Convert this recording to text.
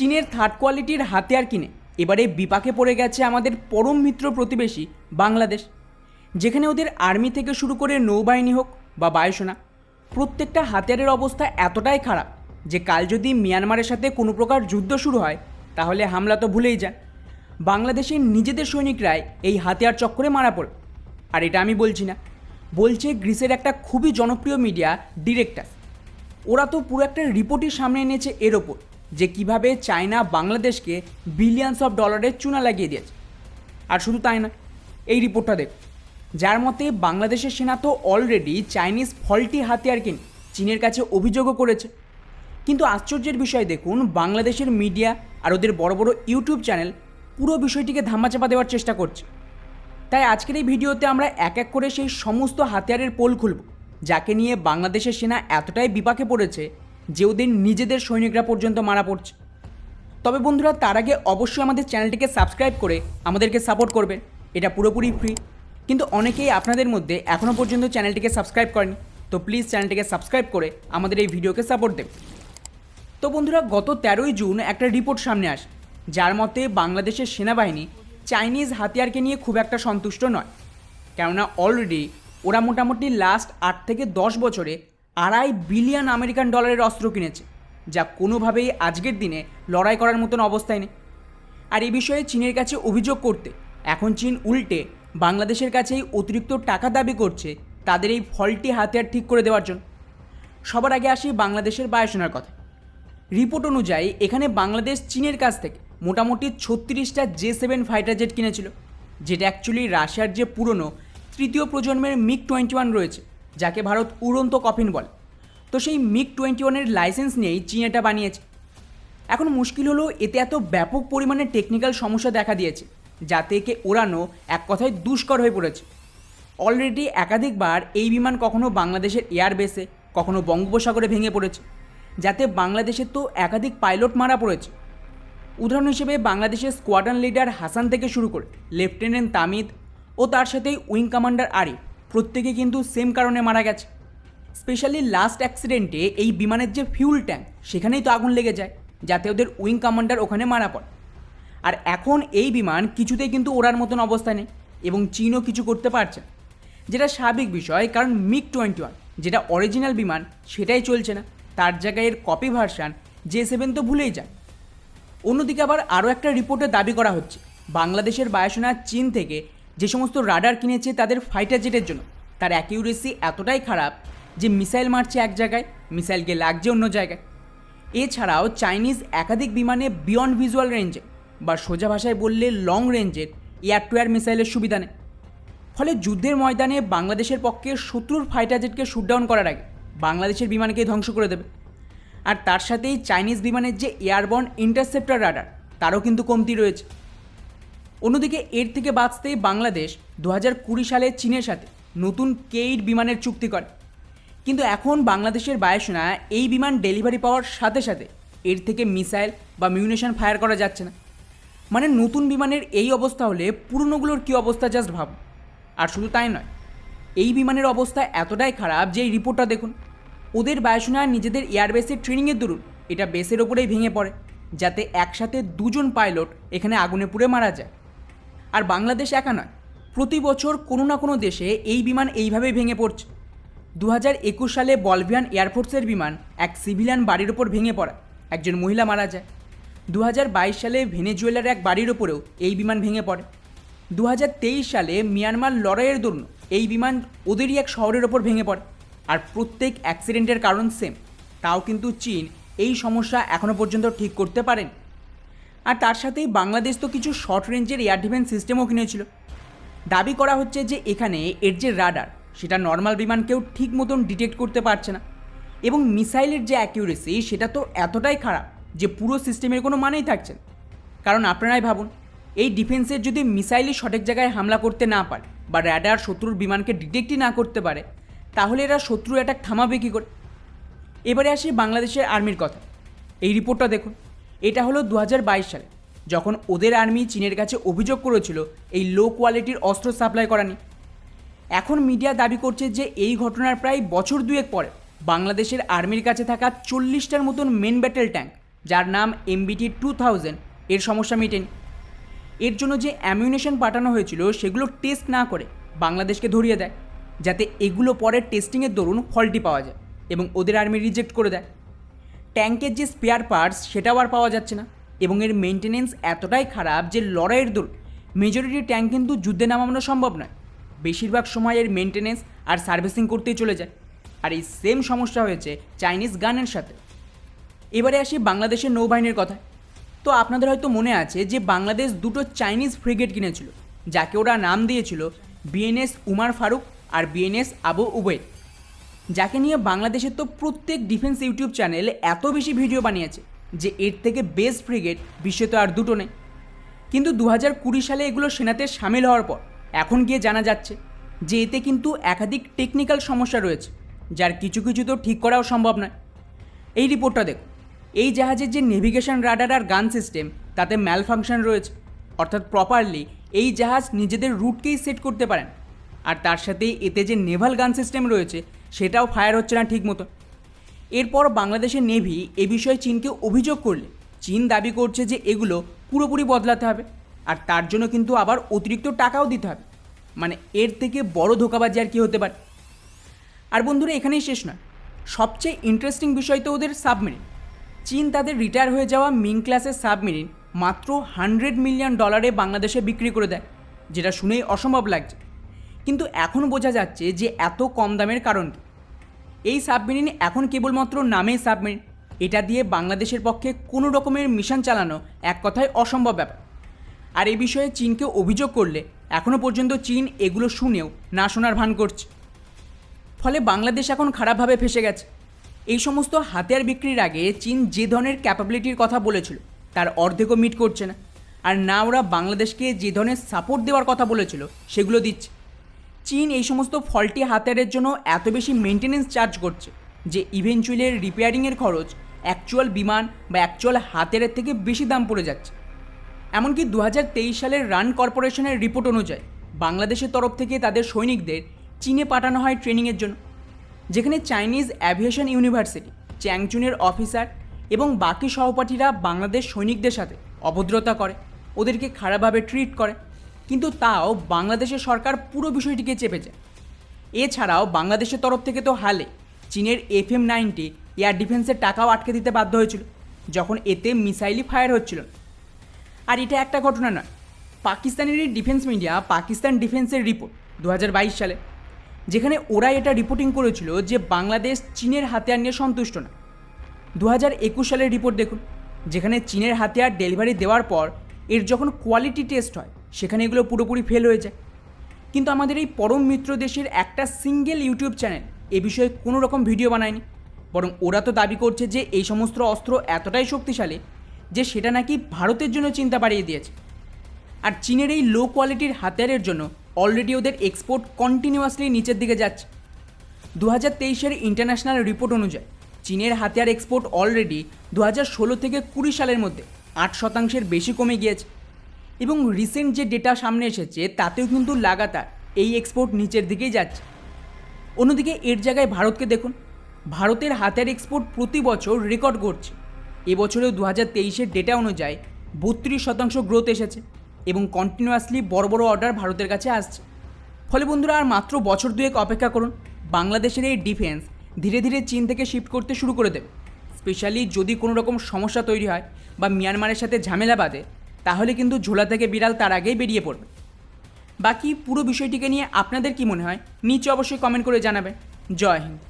চীনের থার্ড কোয়ালিটির হাতিয়ার কিনে। এবারে বিপাকে পড়ে গেছে আমাদের পরম মিত্র প্রতিবেশী, বাংলাদেশ। যেখানে ওদের আর্মি থেকে শুরু করে নৌবাহিনী হোক বা বায়ুসেনা, প্রত্যেকটা হাতিয়ারের অবস্থা এতটাই খারাপ যে কাল যদি মিয়ানমারের সাথে কোনো প্রকার যুদ্ধ শুরু হয়, তাহলে হামলা তো ভুলেই যান। বাংলাদেশের নিজেদের সৈনিকরাই এই হাতিয়ার চক্করে মারা পড়ে। আর এটা আমি বলছি না, বলছে গ্রিসের একটা খুবই জনপ্রিয় মিডিয়া ডিরেক্টার। ওরা তো পুরো একটা রিপোর্টই সামনে এনেছে এর ওপর। যে কীভাবে চায়না বাংলাদেশকে বিলিয়নস অফ ডলারের চুনা লাগিয়ে দিয়েছে। আর শুধু তাই না এই রিপোর্টটা দেখ যার মতে বাংলাদেশের সেনা তো অলরেডি চাইনিজ ফল্টি হাতিয়ার কিনে চীনের কাছে অভিযোগও করেছে। কিন্তু আশ্চর্যের বিষয় দেখুন, বাংলাদেশের মিডিয়া আর ওদের বড় বড় ইউটিউব চ্যানেল পুরো বিষয়টিকে ধামাচাপা দেওয়ার চেষ্টা করছে। তাই আজকের এই ভিডিওতে আমরা এক এক করে সেই সমস্ত হাতিয়ারের পোল খুলব, যাকে নিয়ে বাংলাদেশের সেনা এতটাই বিপাকে পড়েছে যে ওদের নিজেদের সৈনিকরা পর্যন্ত মারা পড়ছে। তবে বন্ধুরা, তার আগে অবশ্যই আমাদের চ্যানেলটিকে সাবস্ক্রাইব করে আমাদেরকে সাপোর্ট করবেন। এটা পুরোপুরি ফ্রি। কিন্তু অনেকেই আপনাদের মধ্যে এখনও পর্যন্ত চ্যানেলটিকে সাবস্ক্রাইব করেনি। তো প্লিজ চ্যানেলটিকে সাবস্ক্রাইব করে আমাদের এই ভিডিওকে সাপোর্ট দেবে তো বন্ধুরা, গত তেরোই জুন একটা রিপোর্ট সামনে আসে। যার মতে বাংলাদেশের সেনাবাহিনী চাইনিজ হাতিয়ারকে নিয়ে খুব একটা সন্তুষ্ট নয়। কেননা অলরেডি ওরা মোটামুটি লাস্ট আট থেকে দশ বছরে আড়াই বিলিয়ন আমেরিকান ডলারের অস্ত্র কিনেছে, যা কোনোভাবেই আজকের দিনে লড়াই করার মতন অবস্থায় নেই। আর এ বিষয়ে চীনের কাছে অভিযোগ করতে, এখন চীন উল্টে বাংলাদেশের কাছেই অতিরিক্ত টাকা দাবি করছে তাদের এই ফলটি হাতিয়ার ঠিক করে দেওয়ার জন্য। সবার আগে আসি বাংলাদেশের বায়ুসেনার কথা রিপোর্ট অনুযায়ী এখানে বাংলাদেশ চীনের কাছ থেকে মোটামুটি ছত্রিশটা জে সেভেন ফাইটার জেট কিনেছিল, যেটা অ্যাকচুয়ালি রাশিয়ার যে পুরনো তৃতীয় প্রজন্মের মিগ টোয়েন্টি ওয়ান রয়েছে। যাকে ভারত উড়ন্ত কফিন বলে। তো সেই মিগ টোয়েন্টি ওয়ানের লাইসেন্স নিয়েই চীন এটা বানিয়েছে। এখন মুশকিল হলো এতে এত ব্যাপক পরিমাণে টেকনিক্যাল সমস্যা দেখা দিয়েছে যাতে একে ওড়ানো এক কথায় দুষ্কর হয়ে পড়েছে। অলরেডি একাধিকবার এই বিমান কখনো বাংলাদেশের এয়ারবেসে, কখনো বঙ্গোপসাগরে ভেঙে পড়েছে, যাতে বাংলাদেশের তো একাধিক পাইলট মারা পড়েছে। উদাহরণ হিসেবে বাংলাদেশের স্কোয়াড্রন লিডার হাসান থেকে শুরু করে লেফটেন্যান্ট তামিদ ও তার সাথেই উইং কমান্ডার আরিফ। প্রত্যেকে কিন্তু সেম কারণে মারা গেছে। স্পেশালি লাস্ট অ্যাক্সিডেন্টে এই বিমানের যে ফিউল ট্যাঙ্ক সেখানেই তো আগুন লেগে যায়, যাতে ওদের উইং কমান্ডার ওখানে মারা পড়ে। আর এখন এই বিমান কিছুতেই কিন্তু ওড়ার মতন অবস্থা নেই এবং চীনও কিছু করতে পারছে যেটা স্বাভাবিক বিষয়, কারণ মিগ টোয়েন্টি ওয়ান যেটা অরিজিনাল বিমান, সেটাই চলছে না। তার জায়গায় এর কপি ভার্সান জে সেভেন তো ভুলেই যায়। অন্যদিকে আবার আরও একটা রিপোর্টে দাবি করা হচ্ছে, বাংলাদেশের বায়ুসেনা চীন থেকে যে সমস্ত রাডার কিনেছে তাদের ফাইটার জেটের জন্য, তার অ্যাকিউরেসি এতটাই খারাপ যে মিসাইল মারছে এক জায়গায় মিসাইল গিয়ে লাগছে অন্য জায়গায়। এছাড়াও চাইনিজ একাধিক বিমানে বিয়ন্ড ভিজুয়াল রেঞ্জে বা সোজা ভাষায় বললে লং রেঞ্জের এয়ার টু এয়ার মিসাইলের সুবিধা নেই ফলে যুদ্ধের ময়দানে বাংলাদেশের পক্ষে শত্রুর ফাইটার জেটকে শুটডাউন করার আগে বাংলাদেশের বিমানকে ধ্বংস করে দেবে। আর তার সাথেই চাইনিজ বিমানের যে এয়ারবর্ন ইন্টারসেপ্টার রাডার তারও কিন্তু কমতি রয়েছে। অন্যদিকে এর থেকে বাঁচতেই বাংলাদেশ দু হাজার কুড়ি সালে চীনের সাথে নতুন কেইট বিমানের চুক্তি করে। কিন্তু এখন বাংলাদেশের বায়ুসেনা এই বিমান ডেলিভারি পাওয়ার সাথে সাথে এর থেকে মিসাইল বা মিউনেশন ফায়ার করা যাচ্ছে না। মানে নতুন বিমানের এই অবস্থা হলে পুরনোগুলোর কী অবস্থা জাস্ট ভাব। আর শুধু তাই নয়, এই বিমানের অবস্থা এতটাই খারাপ যে এই রিপোর্টটা দেখুন। ওদের বায়ুসেনা নিজেদের এয়ারবেসের ট্রেনিংয়ের দরুন এটা বেসের ওপরেই ভেঙে পড়ে, যাতে একসাথে দুজন পাইলট এখানে আগুনে পুড়ে মারা যায়। আর বাংলাদেশ একা নয়। প্রতি বছর কোনো না কোনো দেশে এই বিমান এইভাবেই ভেঙে পড়ছে। দু হাজার একুশ সালে বলভিয়ান এয়ারফোর্সের বিমান এক সিভিলিয়ান বাড়ির ওপর ভেঙে পড়া। একজন মহিলা মারা যায়। দু হাজার বাইশ সালে ভেনেজুয়েলার এক বাড়ির ওপরেও এই বিমান ভেঙে পড়ে। দু হাজার তেইশ সালে মিয়ানমার লড়াইয়ের দরুন এই বিমান ওদেরই এক শহরের ওপর ভেঙে পড়ে। আর প্রত্যেক অ্যাক্সিডেন্টের কারণ সেম। তাও কিন্তু চীন এই সমস্যা এখনও পর্যন্ত ঠিক করতে পারেন। আর তার সাথেই বাংলাদেশ তো কিছু শর্ট রেঞ্জের এয়ার ডিফেন্স সিস্টেমও কিনেছিল। দাবি করা হচ্ছে যে এখানে এর যে রাডার সেটা নর্মাল বিমানকেও ঠিক মতন ডিটেক্ট করতে পারছে না। এবং মিসাইলের যে অ্যাকিউরেসি সেটা তো এতটাই খারাপ যে পুরো সিস্টেমের কোনো মানেই থাকছে না। কারণ আপনারাই ভাবুন, এই ডিফেন্সের যদি মিসাইলই সঠিক জায়গায় হামলা করতে না পারে বা র্যাডার শত্রুর বিমানকে ডিটেক্টই না করতে পারে, তাহলে এরা শত্রু অ্যাটাক থামাবে কী করে? এবারে আসি বাংলাদেশের আর্মির কথা। এই রিপোর্টটা দেখুন। এটা হলো দু হাজার বাইশ সালে, যখন ওদের আর্মি চীনের কাছে অভিযোগ করেছিল এই লো কোয়ালিটির অস্ত্র সাপ্লাই করা এখন মিডিয়া দাবি করছে যে এই ঘটনার প্রায় বছর দুয়েক পরে বাংলাদেশের আর্মির কাছে থাকা চল্লিশটার মতন মেন ব্যাটেল ট্যাঙ্ক যার নাম এমবিটি টু থাউজেন্ড এর সমস্যা মেটেনি। এর জন্য যে অ্যামিউনেশন পাঠানো হয়েছিল সেগুলো টেস্ট না করে বাংলাদেশকে ধরিয়ে দেয়, যাতে এগুলো পরে টেস্টিংয়ের দরুন ফল্টি পাওয়া যায় এবং ওদের আর্মি রিজেক্ট করে দেয়। ট্যাঙ্কের যে স্পেয়ার পার্টস সেটাও আর পাওয়া যাচ্ছে না। এবং এর মেনটেনেন্স এতটাই খারাপ যে লড়াইয়ের দরুন মেজরিটি ট্যাঙ্ক কিন্তু যুদ্ধে নামানো সম্ভব নয়। বেশিরভাগ সময় এর মেনটেনেন্স আর সার্ভিসিং করতেই চলে যায়। আর এই সেম সমস্যা হয়েছে চাইনিজ গানের সাথে। এবারে আসি বাংলাদেশের নৌবাহিনীর কথা তো আপনাদের হয়তো মনে আছে যে বাংলাদেশ দুটো চাইনিজ ফ্রিগেট কিনেছিল, যাকে ওরা নাম দিয়েছিল বিএনএস উমার ফারুক আর বিএনএস আবু উবেদ যাকে নিয়ে বাংলাদেশের তো প্রত্যেক ডিফেন্স ইউটিউব চ্যানেল এত বেশি ভিডিও বানিয়েছে যে এর থেকে বেস্ট ফ্রিগেট বিশ্বে তো আর দুটো নেই। কিন্তু দু হাজার কুড়ি সালে এগুলো সেনাতে সামিল হওয়ার পর এখন গিয়ে জানা যাচ্ছে যে এতে কিন্তু একাধিক টেকনিক্যাল সমস্যা রয়েছে, যার কিছু কিছু তো ঠিক করাও সম্ভব নয়। এই রিপোর্টটা দেখুন। এই জাহাজের যে নেভিগেশন রাডার আর গান সিস্টেম তাতে ম্যাল ফাংশন রয়েছে। অর্থাৎ প্রপারলি এই জাহাজ নিজেদের রুটকেই সেট করতে পারেন। আর তার সাথে এতে যে নেভাল গান সিস্টেম রয়েছে সেটাও ফায়ার হচ্ছে না ঠিক মতো। এরপর বাংলাদেশের নেভি এ বিষয়ে চীনকে অভিযোগ করলে। চীন দাবি করছে যে এগুলো পুরোপুরি বদলাতে হবে। আর তার জন্য কিন্তু আবার অতিরিক্ত টাকাও দিতে হবে। মানে এর থেকে বড় ধোকাবাজি আর কি হতে পারে? আর বন্ধুরা, এখানেই শেষ নয়। সবচেয়ে ইন্টারেস্টিং বিষয় তো ওদের সাবমেরিন চীন তাদের রিটায়ার হয়ে যাওয়া মিং ক্লাসের সাবমেরিন মাত্র হান্ড্রেড মিলিয়ন ডলারে বাংলাদেশে বিক্রি করে দেয়, যেটা শুনেই অসম্ভব লাগছে। কিন্তু এখন বোঝা যাচ্ছে যে এত কম দামের কারণ এই সাবমেরিন এখন কেবলমাত্র নামেই সাবমেরিন। এটা দিয়ে বাংলাদেশের পক্ষে কোনো রকমের মিশন চালানো এক কথায় অসম্ভব ব্যাপার। আর এই বিষয়ে চীনকে অভিযোগ করলে এখনও পর্যন্ত চীন এগুলো শুনেও না শোনার ভান করছে। ফলে বাংলাদেশ এখন খারাপভাবে ফেসে গেছে। এই সমস্ত হাতিয়ার বিক্রির আগে চীন যে ধরনের ক্যাপাবিলিটির কথা বলেছিল, তার অর্ধেকও মিট করছে না। আর না ওরা বাংলাদেশকে যে ধরনের সাপোর্ট দেওয়ার কথা বলেছিল, সেগুলো দিচ্ছে। চীন এই সমস্ত ফল্টি হাতিয়ারের জন্য এত বেশি মেনটেনেন্স চার্জ করছে যে ইভেনচুয়ালি রিপেয়ারিংয়ের খরচ অ্যাকচুয়াল বিমান বা অ্যাকচুয়াল হাতিয়ারের থেকে বেশি দাম পড়ে যাচ্ছে। এমনকি দু হাজার তেইশ সালের রান কর্পোরেশনের রিপোর্ট অনুযায়ী বাংলাদেশের তরফ থেকে তাদের সৈনিকদের চীনে পাঠানো হয় ট্রেনিংয়ের জন্য। যেখানে চাইনিজ অ্যাভিয়েশন ইউনিভার্সিটি চ্যাংচুনের অফিসার এবং বাকি সহপাঠীরা বাংলাদেশ সৈনিকদের সাথে অভদ্রতা করে, ওদেরকে খারাপভাবে ট্রিট করে। কিন্তু তাও বাংলাদেশের সরকার পুরো বিষয়টিকে চেপে যায় এছাড়াও বাংলাদেশের তরফ থেকে তো হালে চীনের এফ এম নাইনটি এয়ার ডিফেন্সের টাকাও আটকে দিতে বাধ্য হয়েছিল, যখন এতে মিসাইলই ফায়ার হচ্ছিল আর এটা একটা ঘটনা নয়, পাকিস্তানেরই ডিফেন্স মিডিয়া পাকিস্তান ডিফেন্সের রিপোর্ট দু হাজার বাইশ সালে, যেখানে ওরা এটা রিপোর্টিং করেছিল যে বাংলাদেশ চীনের হাতিয়ার নিয়ে সন্তুষ্ট না। দু হাজার একুশ সালের রিপোর্ট দেখুন, যেখানে চীনের হাতিয়ার ডেলিভারি দেওয়ার পর এর যখন কোয়ালিটি টেস্ট হয় সেখানে এগুলো পুরোপুরি ফেল হয়ে যায়। কিন্তু আমাদের এই পরম মিত্র দেশের একটা সিঙ্গেল ইউটিউব চ্যানেল এ বিষয়ে কোনো রকম ভিডিও বানায়নি। বরং ওরা তো দাবি করছে যে এই সমস্ত অস্ত্র এতটাই শক্তিশালী যে সেটা নাকি ভারতের জন্য চিন্তা বাড়িয়ে দিয়েছে। আর চীনের এই লো কোয়ালিটির হাতিয়ারের জন্য অলরেডি ওদের এক্সপোর্ট কন্টিনিউয়াসলি নিচের দিকে যাচ্ছে। দু হাজার তেইশের ইন্টারন্যাশনাল রিপোর্ট অনুযায়ী চীনের হাতিয়ার এক্সপোর্ট অলরেডি দু হাজার ষোলো থেকে কুড়ি সালের মধ্যে আট শতাংশের বেশি কমে গিয়েছে। এবং রিসেন্ট যে ডেটা সামনে এসেছে, তাতেও কিন্তু লাগাতার এই এক্সপোর্ট নিচের দিকেই যাচ্ছে। অন্যদিকে এর জায়গায় ভারতকে দেখুন, ভারতের হাতের এক্সপোর্ট প্রতি বছর রেকর্ড করছে এবছরেও দু হাজার তেইশের ডেটা অনুযায়ী বত্রিশ শতাংশ গ্রোথ এসেছে এবং কন্টিনিউয়াসলি বড় বড় অর্ডার ভারতের কাছে আসছে। ফলে বন্ধুরা, আর মাত্র বছর দুয়েক অপেক্ষা করুন, বাংলাদেশের এই ডিফেন্স ধীরে ধীরে চীন থেকে শিফট করতে শুরু করে দেবে। স্পেশালি যদি কোনো রকম সমস্যা তৈরি হয় বা মিয়ানমারের সাথে ঝামেলা বাঁধে তাহলে কিন্তু ঝোলা থেকে বিড়াল তার আগেই বেরিয়ে পড়বে। বাকি পুরো বিষয়টিকে নিয়ে আপনাদের কি মনে হয়? নিচে অবশ্যই কমেন্ট করে জানাবেন। জয় হিন্দ।